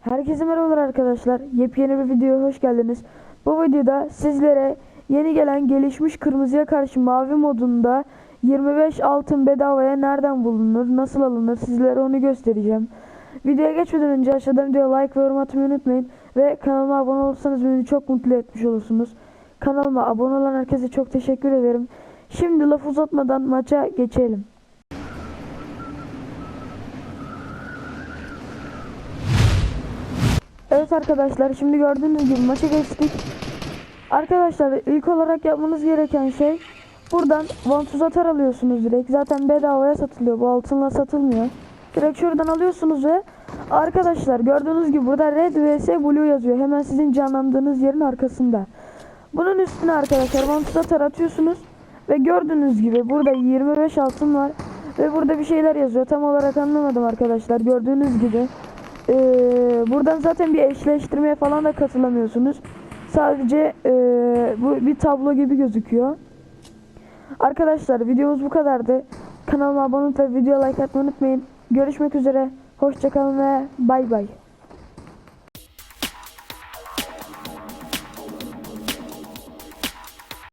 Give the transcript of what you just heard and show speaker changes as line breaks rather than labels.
Herkese merhabalar arkadaşlar. Yepyeni bir videoya hoş geldiniz. Bu videoda sizlere yeni gelen gelişmiş kırmızıya karşı mavi modunda 25 altın bedavaya nereden bulunur, nasıl alınır sizlere onu göstereceğim. Videoya geçmeden önce aşağıdan videoya like ve yorum atmayı unutmayın. Ve kanalıma abone olursanız beni çok mutlu etmiş olursunuz. Kanalıma abone olan herkese çok teşekkür ederim. Şimdi laf uzatmadan maça geçelim. Evet arkadaşlar şimdi gördüğünüz gibi maça geçtik. Arkadaşlar ilk olarak yapmanız gereken şey buradan vantuz atar alıyorsunuz direkt. Zaten bedavaya satılıyor. Bu altınla satılmıyor. Direkt şuradan alıyorsunuz ve arkadaşlar gördüğünüz gibi burada red vs blue yazıyor. Hemen sizin canlandığınız yerin arkasında. Bunun üstüne arkadaşlar vantuz atar atıyorsunuz ve gördüğünüz gibi burada 25 altın var ve burada bir şeyler yazıyor. Tam olarak anlamadım arkadaşlar. Gördüğünüz gibi ee, buradan zaten bir eşleştirmeye falan da katılamıyorsunuz. Sadece ee, bu bir tablo gibi gözüküyor. Arkadaşlar videomuz bu kadardı. Kanalıma abone olup ve video like atmayı unutmayın. Görüşmek üzere. Hoşçakalın ve bay bay.